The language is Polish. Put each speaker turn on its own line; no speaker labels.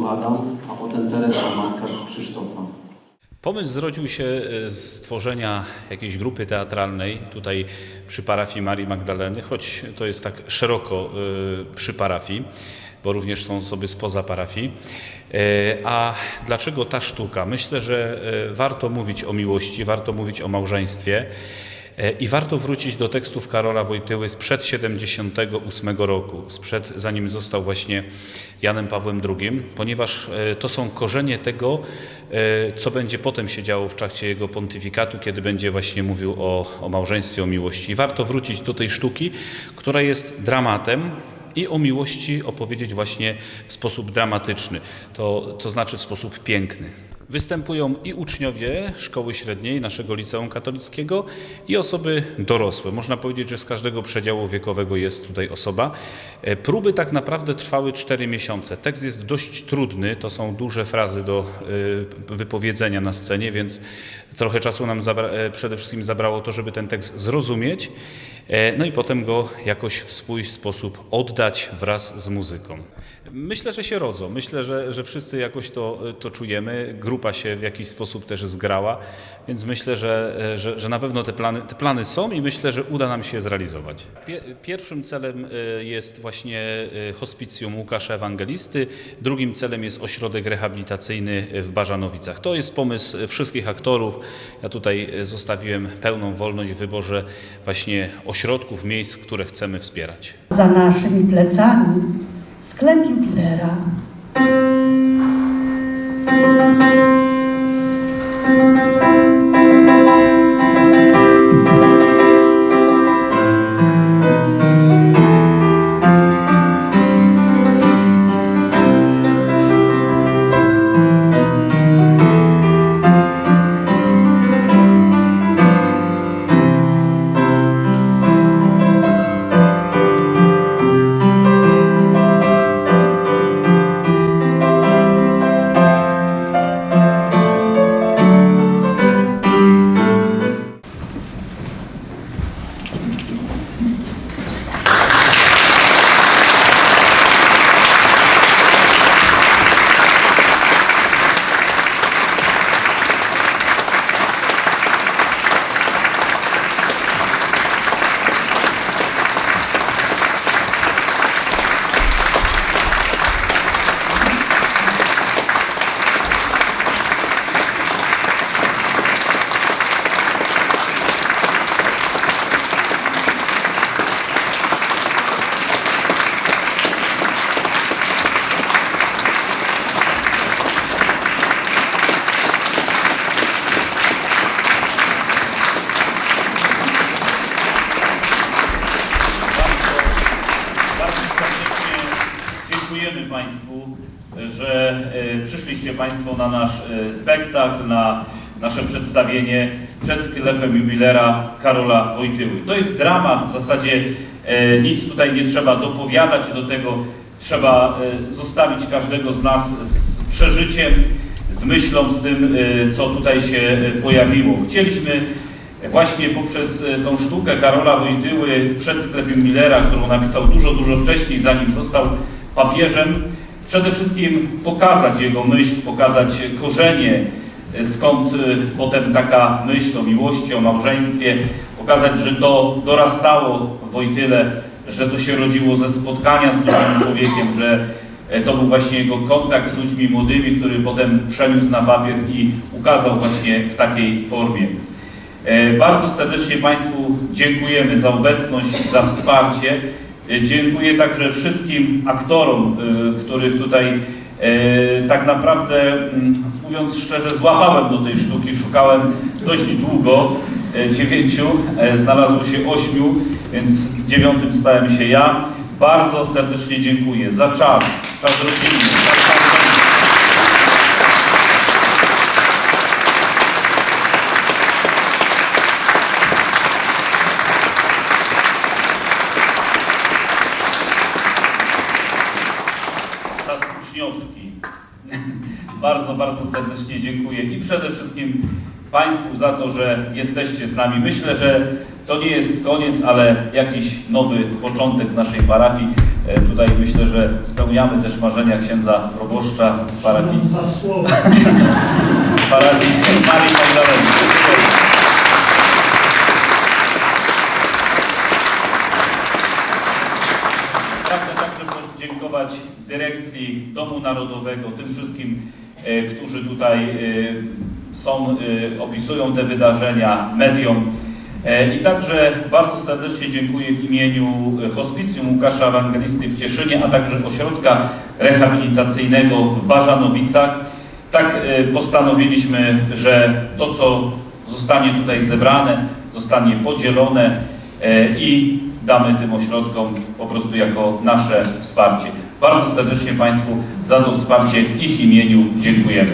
tu Adam, a potem Teresa, matka Krzysztofa.
Pomysł zrodził się e, z stworzenia jakiejś grupy teatralnej tutaj przy parafii Marii Magdaleny, choć to jest tak szeroko e, przy parafii, bo również są osoby spoza parafii. E, A dlaczego ta sztuka? Myślę, że warto mówić o miłości, warto mówić o małżeństwie. E, I warto wrócić do tekstów Karola Wojtyły sprzed 78 roku, sprzed, zanim został właśnie Janem Pawłem II, ponieważ e, to są korzenie tego, e, co będzie potem się działo w trakcie jego pontyfikatu, kiedy będzie właśnie mówił o, o małżeństwie, o miłości. I warto wrócić do tej sztuki, która jest dramatem, i o miłości opowiedzieć właśnie w sposób dramatyczny, to, to znaczy w sposób piękny. Występują i uczniowie szkoły średniej naszego liceum katolickiego i osoby dorosłe. Można powiedzieć, że z każdego przedziału wiekowego jest tutaj osoba. E, Próby tak naprawdę trwały 4 miesiące. Tekst jest dość trudny, to są duże frazy do e, wypowiedzenia na scenie, więc trochę czasu nam e, przede wszystkim zabrało to, żeby ten tekst zrozumieć, no i potem go jakoś w swój sposób oddać wraz z muzyką. Myślę, że się rodzą. Myślę, że, że wszyscy jakoś to, to czujemy. Grupa się w jakiś sposób też zgrała, więc myślę, że, że, że na pewno te plany, te plany są i myślę, że uda nam się je zrealizować. Pie- Pierwszym celem jest właśnie hospicjum Łukasza Ewangelisty, drugim celem jest ośrodek rehabilitacyjny w Bażanowicach. To jest pomysł wszystkich aktorów. Ja tutaj zostawiłem pełną wolność w wyborze właśnie ośrodków, miejsc, które chcemy wspierać.
Za naszymi plecami sklep jubilera.
Bardzo Państwu, że e, przyszliście Państwo na nasz e, spektakl, na nasze przedstawienie przed sklepem jubilera Karola Wojtyły. To jest dramat, w zasadzie e, nic tutaj nie trzeba dopowiadać, do tego trzeba zostawić każdego z nas z przeżyciem, z myślą, z tym, co tutaj się pojawiło. Chcieliśmy Właśnie poprzez tą sztukę Karola Wojtyły przed sklepem Millera, którą napisał dużo, dużo wcześniej, zanim został papieżem, przede wszystkim pokazać jego myśl, pokazać korzenie, e, skąd e, potem taka myśl o miłości, o małżeństwie, pokazać, że to dorastało w Wojtyle, że to się rodziło ze spotkania z drugim człowiekiem, że e, to był właśnie jego kontakt z ludźmi młodymi, który potem przeniósł na papier i ukazał właśnie w takiej formie. Bardzo serdecznie Państwu dziękujemy za obecność, za wsparcie. E, Dziękuję także wszystkim aktorom, e, których tutaj e, tak naprawdę, mm, mówiąc szczerze, złapałem do tej sztuki. Szukałem dość długo, dziewięciu, znalazło się ośmiu, więc dziewiątym stałem się ja. Bardzo serdecznie dziękuję za czas, czas rodzinny, uczniowski. bardzo, bardzo serdecznie dziękuję i przede wszystkim Państwu za to, że jesteście z nami. Myślę, że to nie jest koniec, ale jakiś nowy początek w naszej parafii. E, Tutaj myślę, że spełniamy też marzenia księdza proboszcza z parafii, z parafii Marii Magdaleny. Pragnę także podziękować dyrekcji Domu Narodowego, tym wszystkim, e, którzy tutaj e, są, e, opisują te wydarzenia, mediom. I także bardzo serdecznie dziękuję w imieniu Hospicjum Łukasza Ewangelisty w Cieszynie, a także Ośrodka Rehabilitacyjnego w Bażanowicach. Tak postanowiliśmy, że to, co zostanie tutaj zebrane, zostanie podzielone i damy tym ośrodkom po prostu jako nasze wsparcie. Bardzo serdecznie Państwu za to wsparcie w ich imieniu dziękujemy.